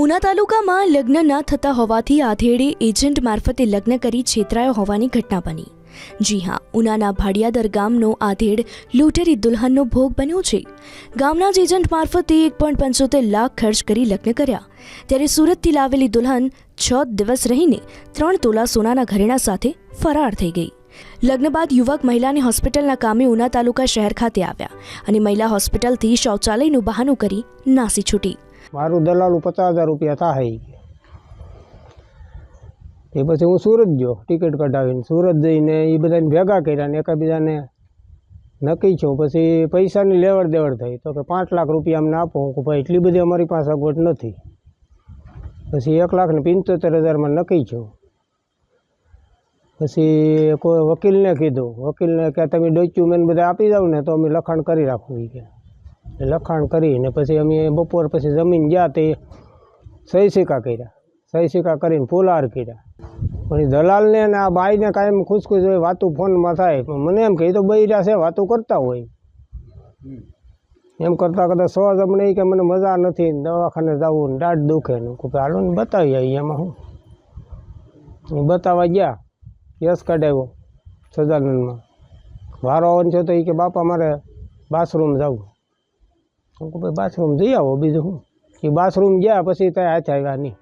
ઉના તાલુકામાં લગ્ન ન થતા હોવાથી આધેડે એજન્ટ મારફતે લગ્ન કરી છેતરાયો હોવાની ઘટના બની. જી હા, ઉનાના ભાડિયાદર ગામનો આધેડ લૂંટેરી દુલ્હનનો ભોગ બન્યો છે. ગામના જ એજન્ટ મારફતે એક પોઈન્ટ પંચોતેર લાખ ખર્ચ કરી લગ્ન કર્યા. ત્યારે સુરતથી લાવેલી દુલ્હન છ દિવસ રહીને ત્રણ તોલા સોનાના ઘરેણા સાથે ફરાર થઈ ગઈ. લગ્ન બાદ યુવક મહિલાને હોસ્પિટલના કામે ઉના તાલુકા શહેર ખાતે આવ્યા અને મહિલા હોસ્પિટલથી શૌચાલયનું બહાનું કરી નાસી છૂટી. મારું દલાલું પચાસ હજાર રૂપિયા થાય એ પછી હું સુરત ગયો, ટિકિટ કઢાવીને. સુરત જઈને એ બધાને ભેગા કર્યા ને એકાબીજાને નક્કી છું પછી પૈસાની લેવડ દેવડ થઈ. તો કે પાંચ લાખ રૂપિયા અમને આપો. હું ભાઈ, એટલી બધી અમારી પાસે અગવડ નથી. પછી એક લાખ ને પંચોતેર હજારમાં નક્કી છું પછી કોઈ વકીલને કીધું. વકીલને કે, તમે ડોક્યુમેન્ટ બધા આપી દઉં ને તો અમે લખાણ કરી રાખવું એ કે લખાણ કરીને પછી અમે બપોર પછી જમીન ગયા તે સહી સિક્કા કર્યા. સહી સિક્કા કરીને ફુલાર કર્યા. પણ દલાલને ને આ બાઈને કાંઈ ખુશખુશ હોય, વાતું ફોનમાં થાય, પણ મને એમ કે એ તો બૈરા છે, વાતું કરતા હોય. એમ કરતાં કરતાં સોજ અમને કે મને મજા નથી, દવાખાને જવું ને દાઢ દુખે ને. હાલો ને બતાવી આવી એમાં હું બતાવવા ગયા યસ કઢાવ્યો સદાનંદમાં. વારો આવવાનો છે તો એ કે, બાપા, મારે બાથરૂમ જવું. હું કહું ભાઈ બાથરૂમ જઈ આવો બીજું હું એ બાથરૂમ ગયા પછી ત્યાં હાથ આવ્યા નહીં.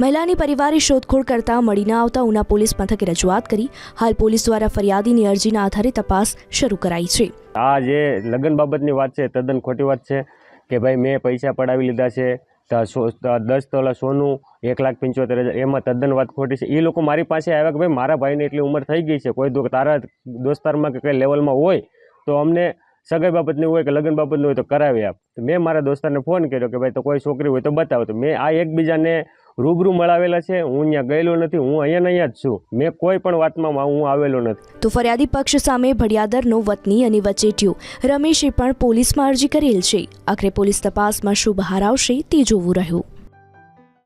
મહિલાની પરિવારે શોધખોળ કરતા મળી ન આવતા ઉના પોલીસ મથકે રજૂઆત કરી. હાલ પોલીસ દ્વારા ફરિયાદીની અરજીના આધારે તપાસ શરૂ કરાઈ છે. આ જે લગ્ન બાબતની વાત છે તદ્દન ખોટી વાત છે કે ભાઈ મેં પૈસા પડાવી લીધા છે દસ તોલા સોનું એક લાખ પંચોતેર હજાર એમાં તદ્દન વાત ખોટી છે. એ લોકો મારી પાસે આવ્યા કે ભાઈ મારા ભાઈને એટલી ઉંમર થઈ ગઈ છે. કોઈ દો- તારા દોસ્તારમાં કે કઈ લેવલમાં હોય તો અમને સગાઈ બાબતની હોય કે લગ્ન બાબતની હોય તો કરાવી આપ. તો મેં મારા દોસ્તારને ફોન કર્યો કે ભાઈ તો કોઈ છોકરી હોય તો બતાવો. તો મેં આ એકબીજાને રૂબરૂ મળાવેલા છે. હું અહીંયા ગયેલો નથી. હું અહીંયા અહીંયા જ છું. મેં કોઈ પણ વાતમાં હું આવેલો નથી. તો ફરિયાદી પક્ષ સામે ભડિયાદરનો વતની અને વચેટિયો. રમેશે પણ પોલીસમાં અરજી કરેલ છે. આખરે પોલીસ તપાસમાં શું બહાર આવશે તે જોવું રહ્યું.